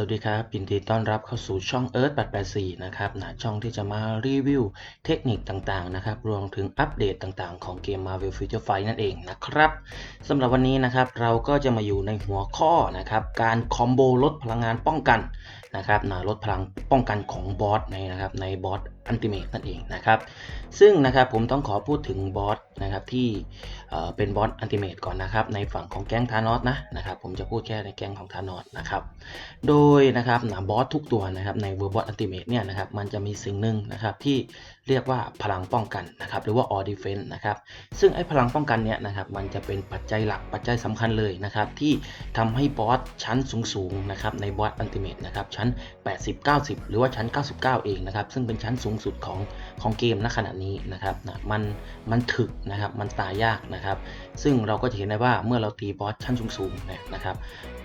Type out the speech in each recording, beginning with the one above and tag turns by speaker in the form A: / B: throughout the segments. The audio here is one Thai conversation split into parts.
A: วัสดีครับยินดีต้อนรับเข้าสู่ช่อง Earth 884นะครับนะช่องที่จะมารีวิวเทคนิคต่างๆนะครับ รวมถึงอัปเดตต่างๆของเกม Marvel Future Fight นั่นเองนะครับสำหรับวันนี้นะครับเราก็จะมาอยู่ในหัวข้อนะครับการคอมโบลดพลังงานป้องกันนะครับนะลดพลังป้องกันของบอสในนะครับในบอส อันติเมตนั่นเองนะครับ ซึ่งนะครับผมต้องขอพูดถึงบอสนะครับที่เเป็นบอสอันติเมตก่อนนะครับ ในฝั่งของแก๊งธานอสนะนะครับ ผมจะพูดแค่ในแก๊งของธานอสนะครับ โดยนะครับนะบอสทุกตัวนะครับในเวอร์บอสอันติเมตเนี่ยนะครับมันจะมีสิ่งหนึ่งนะครับที่เรียกว่าพลังป้องกันนะครับหรือว่า all defense นะครับ ซึ่งไอ้พลังป้องกันเนี่ยนะครับมันจะเป็นปัจจัยหลักปัจจัยสำคัญเลยนะครับที่ทำให้บอสชั้นสูงๆนะครับในบอสอันติเมตนะครับชั้น 80 90 หรือว่าชั้น 99 เองนะครับซึ่งเป็นชั้นสูงสุดของของเกมณขณะนี้นะครับนะมันมันถึกนะครับมันตายยากนะครับ ซึ่งเราก็จะเห็นได้ว่าเมื่อเราตีบอสชั้นสูงๆเนี่ยนะครับ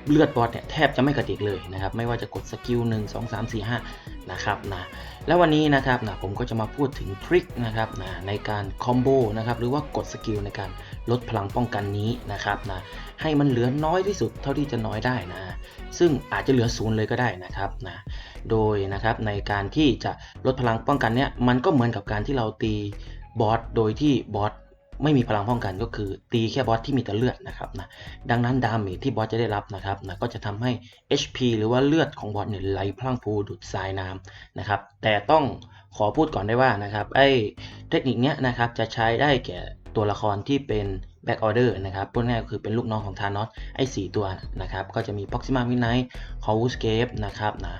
A: เลือดบอสเนี่ยแทบจะไม่กระดิกเลยนะครับไม่ว่าจะกดสกิล1 2 3 4 5นะครับนะแล้ววันนี้นะครับนะผมก็จะมาพูดถึงทริคนะครับนะในการคอมโบนะครับหรือว่ากดสกิลในการ ลดพลังป้องกันนี้นะครับนะให้มันเหลือน้อยที่สุดเท่าที่จะน้อยได้นะ ซึ่งอาจจะเหลือศูนย์เลยก็ได้นะครับนะโดยนะครับในการที่จะลดพลังป้องกันเนี่ยมันก็เหมือนกับการที่เราตีบอสโดยที่บอสไม่มีพลังป้องกันก็คือ ตีแค่บอสที่มีแต่เลือดนะครับนะดังนั้นดาเมจที่บอสจะได้รับนะครับนะก็จะทำให้ HP หรือว่าเลือดของบอสเนี่ยไหลพลังพูดุดทรายน้ำนะครับแต่ต้องขอพูดก่อนได้ว่านะครับไอ้เทคนิคเนี้ยนะครับจะใช้ได้แก่ ตัวละครที่เป็น Back Order นะครับพวกนี้ก็คือเป็นลูกน้องของธานอสไอ้ 4 ตัวนะครับ ก็จะมี Proxima Midnight h o w s c a p e นะครับนะ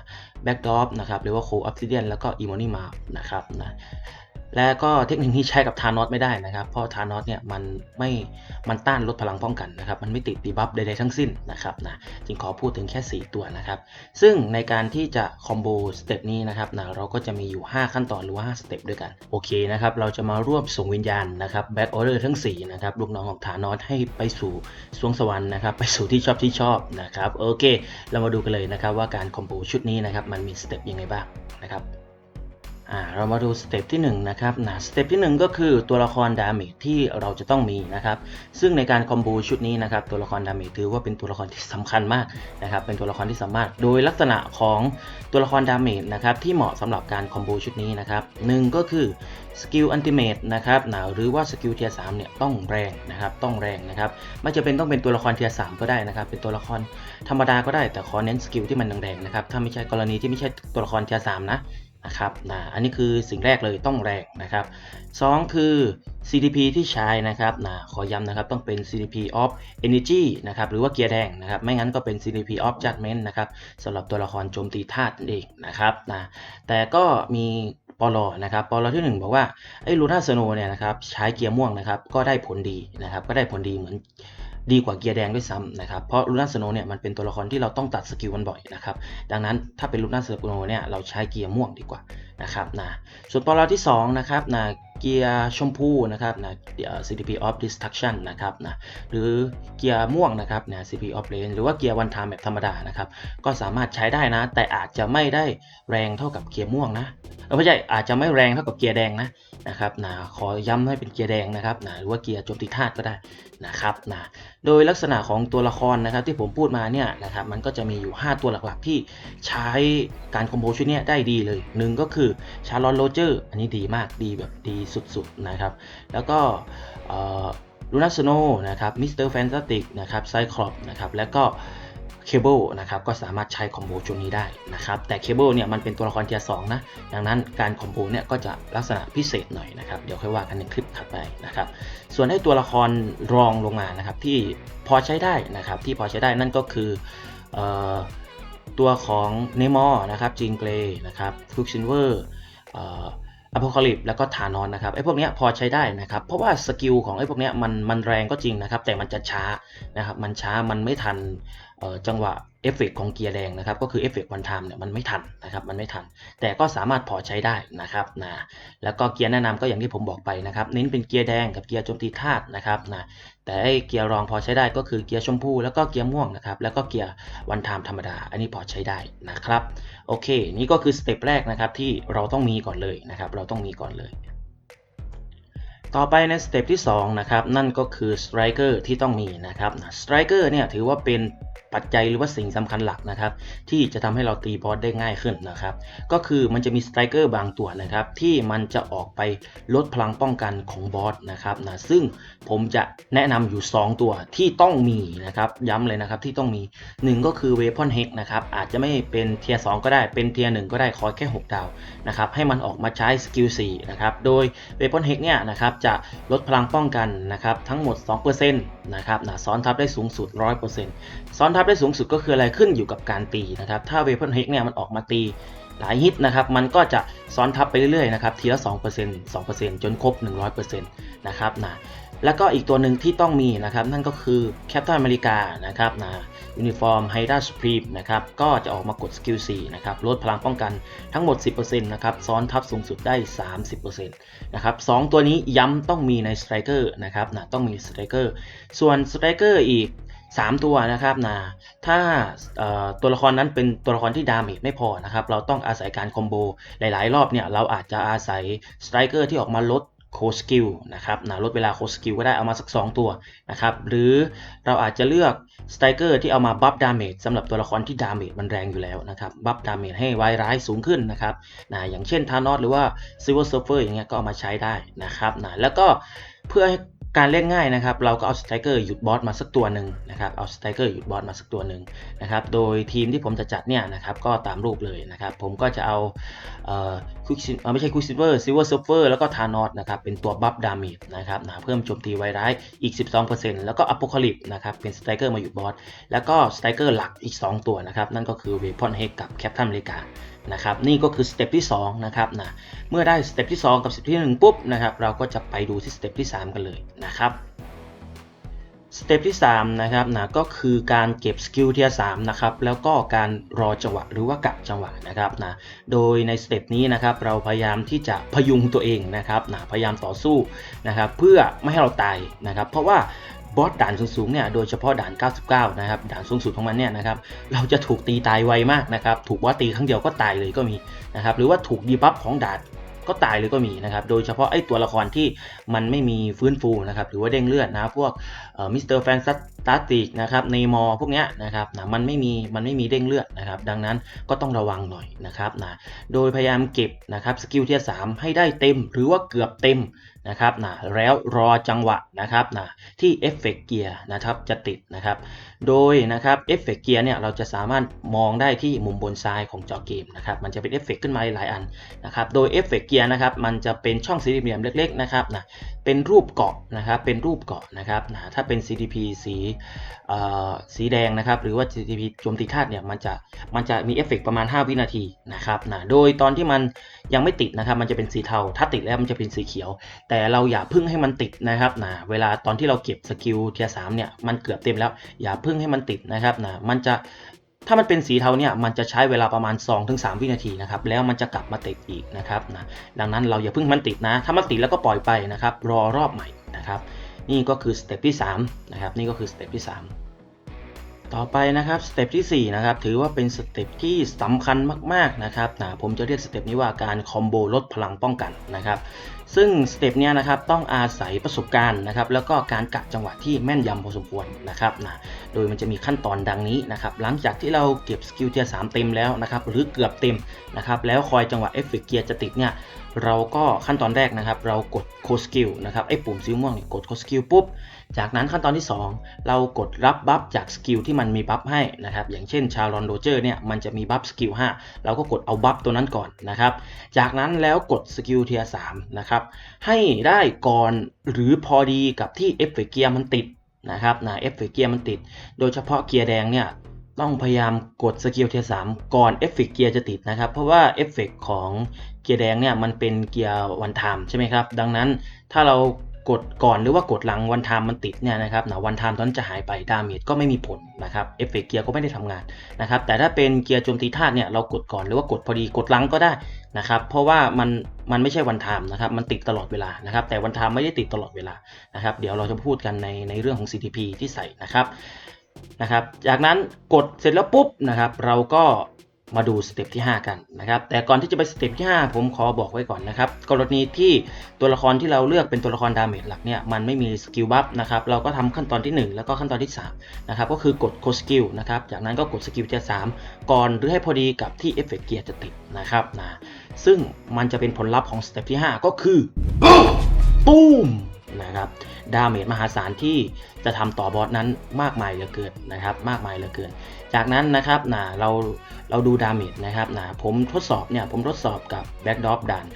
A: Backdrop นะครับหรือว่า Cold Obsidian แล้วก็ e m o n y m a นะครับนะ และก็เทคนิคนี้ใช้กับธานอสไม่ได้นะครับ เพราะธานอสเนี่ยมันไม่มันต้านลดพลังป้องกันนะครับ มันไม่ติดดีบัฟใดๆทั้งสิ้นนะครับนะจึงขอพูดถึงแค่ 4 ตัวนะครับ ซึ่งในการที่จะคอมโบสเต็ปนี้นะครับนะเราก็จะมีอยู่ 5 ขั้นตอนหรือว่า5สเต็ปด้วยกัน โอเคนะครับ เราจะมาร่วมส่งวิญญาณนะครับแบ็กออเดอร์ทั้ง4นะครับลูกน้องของฐานอสให้ไปสู่สวงสวรรค์นะครับ ไปสู่ที่ชอบที่ชอบนะครับโอเค เรามาดูกันเลยนะครับว่าการคอมโบชุดนี้นะครับมันมีสเต็ปยังไงบ้างนะครับ เรามาดูสเต็ปที่1นะครับนะสเต็ปที่ 1 ก็คือตัวละครดาเมจที่เราจะต้องมีนะครับซึ่งในการคอมโบชุดนี้นะครับตัวละครดาเมจถือว่าเป็นตัวละครที่สำคัญมากนะครับเป็นตัวละครที่สามารถโดยลักษณะของตัวละครดาเมจนะครับที่เหมาะสำหรับการคอมโบชุดนี้นะครับหนึ่งก็คือสกิลอันติเมตนะครับนะหรือว่าสกิลเทียร์สามเนี่ยต้องแรงนะครับต้องแรงนะครับไม่จะเป็นต้องเป็นตัวละครเทียร์สามก็ได้นะครับเป็นตัวละครธรรมดาก็ได้แต่ขอเน้นสกิลที่มันแรงๆนะครับถ้าไม่ใช่กรณีที่ไม่ใช่ตัวละครเทียร์สามนะ นะครับนะอันนี้คือสิ่งแรกเลยต้องแรงนะครับ 2 คือ CDP ที่ใช้นะครับนะขอย้ำนะครับต้องเป็น CDP of Energy นะครับหรือว่าเกียร์แดงนะครับไม่งั้นก็เป็น CDP of Judgment นะครับสำหรับตัวละครโจมตีธาตุนั่นเองนะครับนะแต่ก็มีปลอนะครับปลอที่ 1 บอกว่าไอ้ลูน่าสโนเนี่ยนะครับใช้เกียร์ม่วงนะครับก็ได้ผลดีนะครับก็ได้ผลดีเหมือน ดีกว่าเกียร์แดงด้วยซ้ำนะครับ เพราะลูน่าสโนเนี่ยมันเป็นตัวละครที่เราต้องตัดสกิลมันบ่อยนะครับ ดังนั้นถ้าเป็นลูน่าสโนเนี่ยเราใช้เกียร์ม่วงดีกว่านะครับนะส่วนปลที่2นะครับนะ เกียร์ชมพูนะครับนะเอ่อ CDP of Destruction นะครับนะหรือเกียร์ม่วงนะครับนะ CDP of Rain หรือว่าเกียร์วันทามแบบธรรมดานะครับก็สามารถใช้ได้นะ แต่อาจจะไม่ได้แรงเท่ากับเกียร์ม่วงนะเออไม่ใช่อาจจะไม่แรงเท่ากับเกียร์แดงนะนะครับนะขอย้ำให้เป็นเกียร์แดงนะครับนะหรือว่าเกียร์โจมตีธาตุก็ได้นะครับนะโดยลักษณะของตัวละครนะครับที่ผมพูดมาเนี่ยนะครับมันก็จะมีอยู่ 5 ตัวหลักๆที่ใช้การคอมโบชุดนี้ได้ดีเลยหนึ่งก็คือชาร์ลอตโรเจอร์อันนี้ดีมากดีแบบดีสุดๆนะครับ แล้วก็ลูน่าสโนนะครับมิสเตอร์แฟนตาติกนะครับไซคลอปนะครับแล้วก็เคเบิลนะครับก็สามารถใช้คอมโบชุดนี้ได้นะครับแต่เคเบิลเนี่ยมันเป็นตัวละครเทียร์สนะดังนั้นการคอมโบเนี่ยก็จะลักษณะพิเศษหน่อยนะครับเดี๋ยวค่อยว่ากันในคลิปถัดไปนะครับส่วนให้ตัวละครรองลงมานะครับที่พอใช้ได้นะครับที่พอใช้ได้นั่นก็คือออตัวของเนมอนะครับจิงเกรนะครับฟุกซินเวอร์ อพอลิปแล้วก็ฐานอนนะครับไอ้พวกนี้พอใช้ได้นะครับ เพราะว่าสกิลของไอ้พวกนี้มันมันแรงก็จริงนะครับ แต่มันจะช้านะครับ มันช้ามันไม่ทัน จังหวะเอฟเฟกของเกียร์แดงนะครับก็คือเอฟเฟกวันไทม์เนี่ยมันไม่ทันนะครับมันไม่ทัน แต่ก็สามารถพอใช้ได้นะครับนะแล้วก็เกียร์แนะนำก็อย่างที่ผมบอกไปนะครับเน้นเป็นเกียร์แดงกับเกียร์โจมตีธาตุนะครับนะแต่เกียร์รองพอใช้ได้ก็คือเกียร์ชมพูแล้วก็เกียร์ม่วงนะครับแล้วก็เกียร์วันไทม์ธรรมดา อันนี้พอใช้ได้นะครับโอเค นี่ก็คือสเต็ปแรกนะครับที่เราต้องมีก่อนเลยนะครับเราต้องมีก่อนเลยต่อไปในสเต็ปที่2นะครับนั่นก็คือสไตรเกอร์ที่ต้องมีนะครับสไตรเกอร์เนี่ยถือว่าเป็น ปัจจัยหรือว่าสิ่งสำคัญหลักนะครับ ที่จะทำให้เราตีบอสได้ง่ายขึ้นนะครับ ก็คือมันจะมีสไตรเกอร์บางตัวนะครับ ที่มันจะออกไปลดพลังป้องกันของบอสนะครับนะซึ่งผมจะแนะนำอยู่ 2 ตัวที่ต้องมีนะครับ ย้ำเลยนะครับที่ต้องมี 1 ก็คือ Weapon Hex นะครับ อาจจะไม่เป็นเทียร์2ก็ได้เป็นเทียร์1ก็ได้คอยแค่ 6 ดาวนะครับให้มันออกมาใช้สกิล4นะครับโดย Weapon Hex เนี่ยนะครับจะลดพลังป้องกันนะครับทั้งหมด 2%น นะครับนะซ้อนทับได้สูงสุด 100%ซ้อนทับได้สูงสุดก็คืออะไรขึ้นอยู่กับการตีนะครับ ถ้า Weapon Hex เนี่ยมันออกมาตีหลายฮิตนะครับมันก็จะซ้อนทับไปเรื่อยๆนะครับทีละ 2% 2%จนครบ 100%นะครับนะ แล้วก็อีกตัวหนึ่งที่ต้องมีนะครับ นั่นก็คือ Captain America นะครับนะยูนิฟอร์ม Hydra Supreme นะครับก็จะออกมากดสกิล4นะครับลดพลังป้องกันทั้งหมด 10%นะครับซ้อนทับสูงสุดได้ 30%นะครับสองตัวนี้ย้ำต้องมีใน Striker นะครับนะต้องมี Striker ส่วน Striker อีก 3 ตัวนะครับนะถ้าตัวละครนั้นเป็นตัวละครที่ดาเมจไม่พอนะครับเราต้องอาศัยการคอมโบหลาย ๆ รอบเนี่ยเราอาจจะอาศัยสไตรเกอร์ที่ออกมาลด โคสกิลนะครับนะลดเวลาโคสกิลก็ได้เอามาสัก 2 ตัวนะครับหรือเราอาจจะเลือกสไตรเกอร์ที่เอามาบัฟดาเมจสำหรับตัวละครที่ดาเมจมันแรงอยู่แล้วนะครับบัฟดาเมจให้ไวร้ายสูงขึ้นนะครับนะอย่างเช่นทานอสหรือว่าซิลเวอร์เซิร์ฟเฟอร์อย่างเงี้ยก็เอามาใช้ได้นะครับนะแล้วก็เพื่อให้ การเล่นง่ายนะครับ เราก็เอาสไตรเกอร์หยุดบอสมาสักตัวหนึ่งนะครับ เอาสไตรเกอร์หยุดบอสมาสักตัวหนึ่งนะครับ โดยทีมที่ผมจะจัดเนี่ยนะครับก็ตามรูปเลยนะครับ ผมก็จะเอาเอ่อคุกซิไม่ใช่คุกซิเวอร์ซิเวอร์ซิร์ฟเฟอร์แล้วก็ทานอสนะครับเป็นตัวบัฟดาเมจนะครับนะเพิ่มโจมตีไวร้ายอีก 12%แล้วก็อ p โ c ค l ลิปนะครับเป็นสไตรเกอร์มาหยุดบอสแล้วก็สไตรเกอร์หลักอีก 2 ตัวนะครับ นั่นก็คือเวพอนเฮกกับแคปทันเลกา นะครับนี่ก็คือสเต็ปที่2นะครับนะเมื่อได้สเต็ปที่ 2 กับสเต็ปที่ 1 ปุ๊บนะครับเราก็จะไปดูที่สเต็ปที่ 3 กันเลยนะครับสเต็ปที่3นะครับนะก็คือการเก็บสกิลเทียร์3นะครับแล้วก็การรอจังหวะหรือว่ากะจังหวะนะครับนะโดยในสเต็ปนี้นะครับเราพยายามที่จะพยุงตัวเองนะครับนะพยายามต่อสู้นะครับเพื่อไม่ให้เราตายนะครับเพราะว่า บอสด่านสูงๆเนี่ยโดยเฉพาะด่าน 99 นะครับด่านสูงสุดของมันเนี่ยนะครับเราจะถูกตีตายไวมากนะครับถูกบอสตีครั้งเดียวก็ตายเลยก็มีนะครับหรือว่าถูกดีบัฟของด่านก็ตายเลยก็มีนะครับ โดยเฉพาะไอ้ตัวละครที่มันไม่มีฟื้นฟูนะครับหรือว่าเด้งเลือดนะพวกมิสเตอร์แฟนตาติกนะครับในมอพวกเนี้ยนะครับนะมันไม่มีมันไม่มีเด้งเลือดนะครับ ดังนั้นก็ต้องระวังหน่อยนะครับนะโดยพยายามเก็บนะครับสกิลเทียสามให้ได้เต็มหรือว่าเกือบเต็ม นะครับนะแล้วรอจังหวะนะครับนะที่เอฟเฟกเกียร์นะครับจะติดนะครับ โดยนะครับเอฟเฟกเกียร์เนี่ยเราจะสามารถมองได้ที่มุมบนซ้ายของจอเกมนะครับมันจะเป็นเอฟเฟกขึ้นมาหลายอันนะครับโดยเอฟเฟกเกียร์นะครับมันจะเป็นช่องสี่เหลี่ยมเล็กๆนะครับนะเป็นรูปเกาะนะครับเป็นรูปเกาะนะครับนะถ้าเป็น CDP สีอ่อสีแดงนะครับหรือว่า CDP โจมตีธาตุเนี่ยมันจะมันจะมีเอฟเฟกประมาณ 5 วินาทีนะครับนะโดยตอนที่มันยังไม่ติดนะครับมันจะเป็นสีเทาถ้าติดแล้วมันจะเป็นสีเขียวแต่เราอย่าพึ่งให้มันติดนะครับนะเวลาตอนที่เราเก็บสกิลเทียสามเนี่ยมันเกือบเต็มแล้ว อย่าพึ่งให้มันติดนะครับนะมันจะถ้ามันเป็นสีเทาเนี่ยมันจะใช้เวลาประมาณ 2-3 วินาทีนะครับแล้วมันจะกลับมาติดอีกนะครับนะดังนั้นเราอย่าพึ่งมันติดนะ ถ้ามันติดแล้วก็ปล่อยไปนะครับรอรอบใหม่นะครับนี่ก็คือสเต็ปที่3นะครับนี่ก็คือสเต็ปที่ 3 ต่อไปนะครับสเต็ปที่4นะครับถือว่าเป็นสเต็ปที่สำคัญมากๆนะครับนะผมจะเรียกสเต็ปนี้ว่าการคอมโบลดพลังป้องกันนะครับซึ่งสเต็ปเนี้ยนะครับต้องอาศัยประสบการณ์นะครับแล้วก็การกะจังหวะที่แม่นยำพอสมควรนะครับนะโดยมันจะมีขั้นตอนดังนี้นะครับหลังจากที่เราเก็บสกิลเทียร์สเต็มแล้วนะครับหรือเกือบเต็มนะครับแล้วคอยจังหวะเอฟเฟกเกียร์จะติดเนี่ยเราก็ขั้นตอนแรกนะครับเรากดโคสกิลนะครับไอ้ปุ่มสีม่วงกดโคสกิลปุ๊บ จากนั้นขั้นตอนที่ 2 เรากดรับบัฟจากสกิลที่มันมีบัฟให้นะครับ อย่างเช่นชาลอนโรเจอร์เนี่ยมันจะมีบัฟสกิล5เราก็กดเอาบัฟตัวนั้นก่อนนะครับ จากนั้นแล้วกดสกิลเทียร์สนะครับ ให้ได้ก่อนหรือพอดีกับที่เอฟเฟกเกียร์มันติดนะครับนะเอฟเฟกเกียร์มันติด โดยเฉพาะเกียร์แดงเนี่ยต้องพยายามกดสกิลเทียร์สก่อนเอฟเฟกเกียร์จะติดนะครับ เพราะว่าเอฟเฟกของเกียร์แดงเนี่ยมันเป็นเกียร์วันไทม์ใช่ไหมครับ ดังนั้นถ้าเรา กดก่อนหรือว่ากดหลังวันไทม์มันติดเนี่ยนะครับนะวันไทม์ตอนนั้นจะหายไปดาเมจก็ไม่มีผลนะครับเอฟเฟกเกียร์ก็ไม่ได้ทำงานนะครับแต่ถ้าเป็นเกียร์โจมตีธาตุเนี่ยเรากดก่อนหรือว่ากดพอดีกดหลังก็ได้นะครับเพราะว่ามันมันไม่ใช่วันไทม์นะครับมันติดตลอดเวลานะครับแต่วันไทม์ไม่ได้ติดตลอดเวลานะครับเดี๋ยวเราจะพูดกันในในเรื่องของ CTP ที่ใส่นะครับนะครับจากนั้นกดเสร็จแล้วปุ๊บนะครับเราก็ มาดูสเต็ปที่ 5 กันนะครับ แต่ก่อนที่จะไปสเต็ปที่ 5 ผมขอบอกไว้ก่อนนะครับ กรณีที่ตัวละครที่เราเลือกเป็นตัวละครดาเมจหลักเนี่ยมันไม่มีสกิลบัฟนะครับ เราก็ทำขั้นตอนที่ 1 แล้วก็ขั้นตอนที่3นะครับ ก็คือกดโคสกิลนะครับ จากนั้นก็กดสกิลเทียร์สามก่อนหรือให้พอดีกับที่เอฟเฟกเกียร์จะติดนะครับนะ ซึ่งมันจะเป็นผลลัพธ์ของสเต็ปที่ 5 ก็คือตุ้ม นะครับดาเมจมหาศาลที่จะทำต่อบอสนั้นมากมายเหลือเกินนะครับ มากมายเหลือเกิน จากนั้นนะครับนะเราเราดูดาเมจนะครับนะผมทดสอบเนี่ยผมทดสอบกับแบ็กดอฟด่าน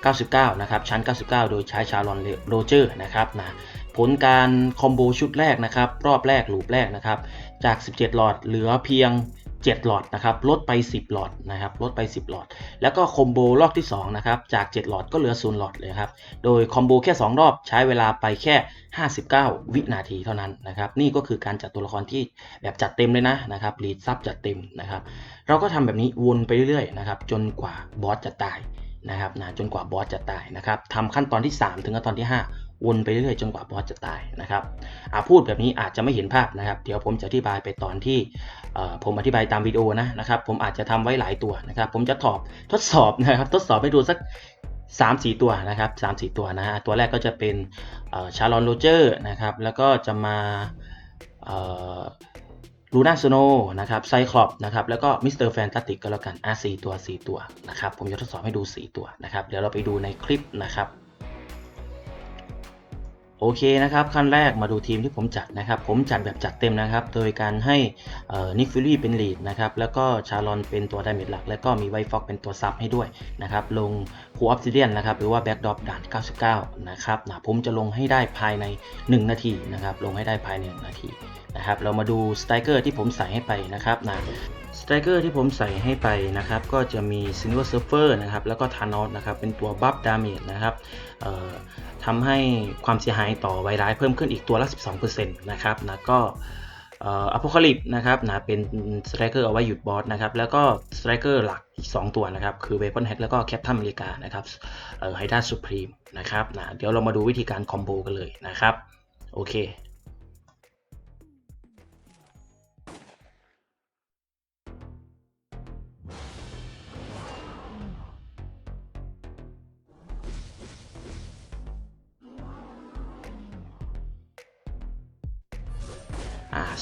A: 99 นะครับ ชั้น 99 โดยใช้ชาลอนโรเจอร์นะครับนะผลการคอมโบชุดแรกนะครับ รอบแรกลูปแรกนะครับ จาก 17 หลอดเหลือเพียง 7 หลอดนะครับลดไป 10 หลอดนะครับลดไป 10 หลอด แล้วก็คอมโบรอบที่2นะครับจาก 7 หลอดก็เหลือ 0 หลอดเลยครับโดยคอมโบแค่ 2 รอบใช้เวลาไปแค่ 59 วินาทีเท่านั้นนะครับนี่ก็คือการจัดตัวละครที่แบบจัดเต็มเลยนะนะครับรีดซับจัดเต็มนะครับเราก็ทำแบบนี้วนไปเรื่อยๆนะครับจนกว่าบอสจะตายนะครับนะจนกว่าบอสจะตายนะครับทำขั้นตอนที่ 3 ถึงขั้นตอนที่ 5 วนไปเรื่อยๆจนกว่าบอสจะตายนะครับอาพูดแบบนี้อาจจะไม่เห็นภาพนะครับ เดี๋ยวผมจะอธิบายไปตอนที่ผมอธิบายตามวิดีโอนะนะครับ ผมอาจจะทำไว้หลายตัวนะครับ ผมจะถอบทดสอบนะครับ ทดสอบให้ดูสัก3 4 ตัวนะครับ3 4 ตัวนะฮะตัวแรกก็จะเป็นชาร์ลอนโรเจอร์นะครับ แล้วก็จะมาลูน่าโซโนนะครับไซคลอปนะครับแล้วก็มิสเตอร์แฟนตาติกก็แล้วกันอะ4ตัว 4 ตัวนะครับ ผมจะทดสอบให้ดู 4 ตัวนะครับ เดี๋ยวเราไปดูในคลิปนะครับ โอเคนะครับขั้นแรกมาดูทีมที่ผมจัดนะครับ ผมจัดแบบจัดเต็มนะครับ โดยการให้นิกฟิลี่เป็นลีดนะครับแล้วก็ชาลอนเป็นตัวไดเมจหลัก แล้วก็มีไวฟ็อกเป็นตัวซับให้ด้วยนะครับลงคูออฟซิเดียนนะครับหรือว่าแบ็กดอปด่าน 99 นะครับนะผมจะลงให้ได้ภายใน 1 นาทีนะครับลงให้ได้ภายใน 1 นาทีนะครับเรามาดูสไตรเกอร์ที่ผมใส่ให้ไปนะครับนะ สไตรเกอร์ที่ผมใส่ให้ไปนะครับ ก็จะมีซินเวอร์เซิร์ฟเฟอร์นะครับ แล้วก็ทานอสนะครับ เป็นตัวบัฟดาเมจนะครับทำให้ความเสียหายต่อไวรัสเพิ่มขึ้นอีกตัวละ 12%นะครับนะก็อัพโคลิปนะครับนะเป็นสไตรเกอร์เอาไว้หยุดบอสนะครับ แล้วก็สไตรเกอร์หลักอีก 2 ตัวนะครับ คือเว p อนแฮกแล้วก็แคปทัมอเมริกานะครับไฮด้าสุพรีมนะครับนะเดี๋ยวเรามาดูวิธีการคอมโบกันเลยนะครับ โอเค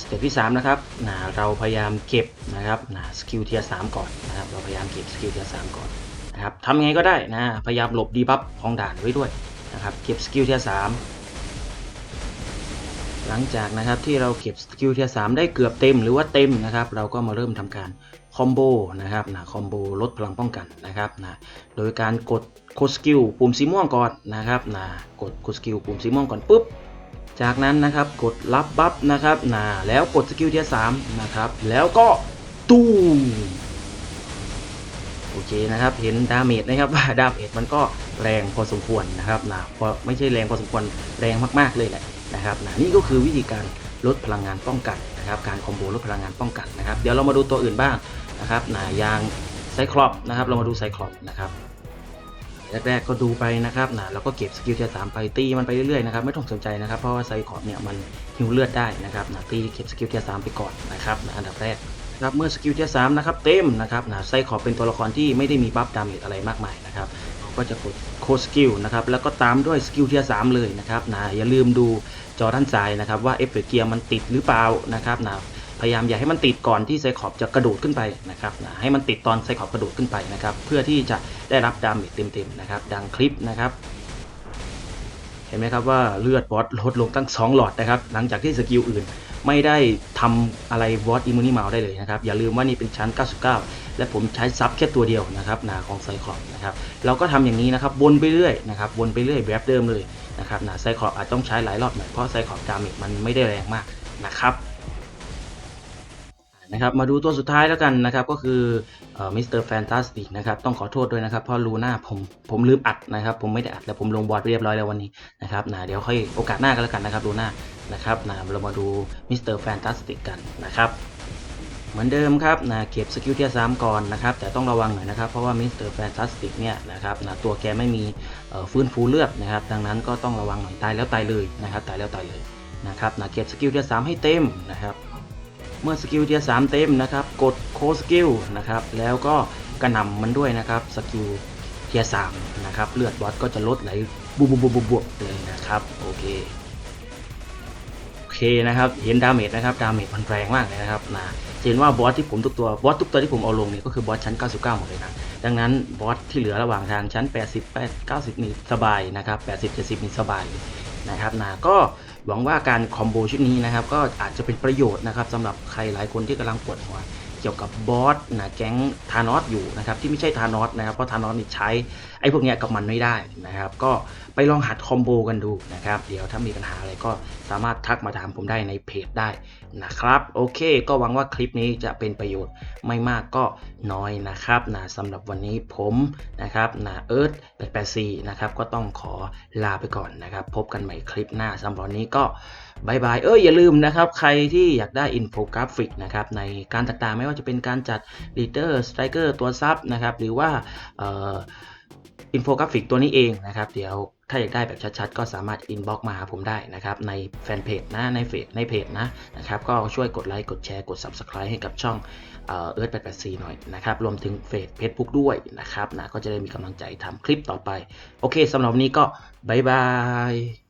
A: สเต็ปที่ 3 นะครับนะเราพยายามเก็บนะครับนะสกิลเทียร์สก่อนนะครับ เราพยายามเก็บสกิลเทียร์สก่อนนะครับทำยังไงก็ได้นะพยายามหลบดีบัฟของด่านไว้ด้วยนะครับ เก็บสกิลเทียร์สหลังจากนะครับที่เราเก็บสกิลเทียร์สได้เกือบเต็มหรือว่าเต็มนะครับ เราก็มาเริ่มทำการคอมโบนะครับนะคอมโบลดพลังป้องกันนะครับนะโดยการกดโคสกิลปุ่มสีม่วงก่อนนะครับนะกดโคสกิลปุ่มสีม่วงก่อนปุ๊บ จากนั้นนะครับกดรับบัฟนะครับนะแล้วกดสกิลเทียสามนะครับ แล้วก็ตู้โอเคนะครับ เห็นดาเมจนะครับว่าดาเมจมันก็แรงพอสมควรนะครับนะพอไม่ใช่แรงพอสมควรแรงมากๆเลยแหละนะครับนะนี่ก็คือวิธีการลดพลังงานป้องกันนะครับ การคอมโบลดพลังงานป้องกันนะครับ เดี๋ยวเรามาดูตัวอื่นบ้างนะครับนะยางไซคลอปนะครับ เรามาดูไซคลอปนะครับ แรกๆก็ดูไปนะครับนะแล้วก็เก็บสกิลเทียร์สามไปตีมันไปเรื่อยๆนะครับไม่ต้องสนใจนะครับเพราะว่าไซคอร์เนี่ยมันหิวเลือดได้นะครับนะตีเก็บสกิลเทียร์สามไปก่อนนะครับนะอันดับแรกนะครับเมื่อสกิลเทียร์สามนะครับเต็มนะครับนะไซคอร์เป็นตัวละครที่ไม่ได้มีบัฟดาเมจอะไรมากมายนะครับก็จะกดโคสกิลนะครับแล้วก็ตามด้วยสกิลเทียร์สามเลยนะครับนะอย่าลืมดูจอด้านซ้ายนะครับว่าเอฟเฟกเกียร์มันติดหรือเปล่านะครับนะ พยายามอย่าให้มันติดก่อนที่ไซคอปจะกระโดดขึ้นไปนะครับนะให้มันติดตอนไซคอปกระโดดขึ้นไปนะครับ เพื่อที่จะได้รับดาเมจเต็มๆนะครับ ดังคลิปนะครับเห็นไหมครับว่าเลือดบอสลดลงตั้ง 2 หลอดนะครับ หลังจากที่สกิลอื่นไม่ได้ทำอะไรบอสอิมูนิมาได้เลยนะครับ อย่าลืมว่านี่เป็นชั้น 99 และผมใช้ซับแค่ตัวเดียวนะครับนาของไซคลอปนะครับเราก็ทำอย่างนี้นะครับวนไปเรื่อยนะครับวนไปเรื่อยแบบเดิมเลยนะครับนาไซคลอปอาจต้องใช้หลายรอบหน่อยเพราะไซคลอปดาเมจมันไม่ได้แรงมากนะครับ นะครับมาดูตัวสุดท้ายแล้วกันนะครับก็คือมิสเตอร์แฟนตาสติกนะครับต้องขอโทษด้วยนะครับเพราะลูน่าผมผมลืมอัดนะครับผมไม่ได้อัดแล้วผมลงบอร์ดเรียบร้อยแล้ววันนี้นะครับนะเดี๋ยวค่อยโอกาสหน้ากันแล้วกันนะครับลูน่านะครับนะเรามาดูมิสเตอร์แฟนตาสติกกันนะครับเหมือนเดิมครับนะเก็บสกิลเทียสามก่อนนะครับแต่ต้องระวังหน่อยนะครับเพราะว่ามิสเตอร์แฟนตาสติกเนี่ยนะครับนะตัวแกไม่มีฟื้นฟูเลือดนะครับดังนั้นก็ต้องระวังหน่อยตายแล้วตายเลยนะครับตายแล้วตายเลยนะครับนะเก็บสกิลเทียสามให้เต็มนะครับ เมื่อสกิลเทียสามเต็มนะครับ กดโคสกิลนะครับ แล้วก็กระหน่ำมันด้วยนะครับ สกิลเทียสามนะครับ เลือดบอสก็จะลดไหลบุบบุบบุบบุบเลยนะครับ โอเค โอเคนะครับ เห็นดาเมจนะครับ ดาเมจมันแรงมากเลยนะครับนะเห็นว่าบอสที่ผมทุกตัว บอสทุกตัวที่ผมเอาลงเนี่ยก็คือบอสชั้น 99 หมดเลยนะ ดังนั้นบอสที่เหลือระหว่างทางชั้น 80 90 นี่สบายนะครับ 80 70 นี่สบายนะครับนะก็ หวังว่าการคอมโบชุดนี้นะครับก็อาจจะเป็นประโยชน์นะครับสำหรับใครหลายคนที่กำลังปวดหัว เกี่ยวกับบอสนะแก๊งธานอสอยู่นะครับที่ไม่ใช่ธานอสนะครับเพราะธานอสนี่ใช้ไอ้พวกเนี้ยกับมันไม่ได้นะครับก็ไปลองหัดคอมโบกันดูนะครับเดี๋ยวถ้ามีปัญหาอะไรก็สามารถทักมาถามผมได้ในเพจได้นะครับโอเค ก็หวังว่าคลิปนี้จะเป็นประโยชน์ไม่มากก็น้อยนะครับนะสำหรับวันนี้ผมนะครับนะเอิร์ธ884นะครับก็ต้องขอลาไปก่อนนะครับพบกันใหม่คลิปหน้าสำหรับวันนี้ก็ บายบาย เอออย่าลืมนะครับ ใครที่อยากได้อินโฟกราฟิกนะครับในการต่างๆ ไม่ว่าจะเป็นการจัด leader striker ตัวซับนะครับ หรือว่าอินโฟกราฟิกตัวนี้เองนะครับ เดี๋ยวถ้าอยากได้แบบชัดๆ ก็สามารถอินบ็อกมาหาผมได้นะครับ ในแฟนเพจนะ ในเฟซในเพจนะนะครับ ก็ช่วยกดไลค์ กดแชร์ กด Subscribe ให้กับช่องเอิร์ธ884หน่อยนะครับ รวมถึงเฟซเฟซบุ๊กด้วยนะครับนะก็จะได้มีกำลังใจทำคลิปต่อไป โอเคสำหรับวันนี้ก็บายบาย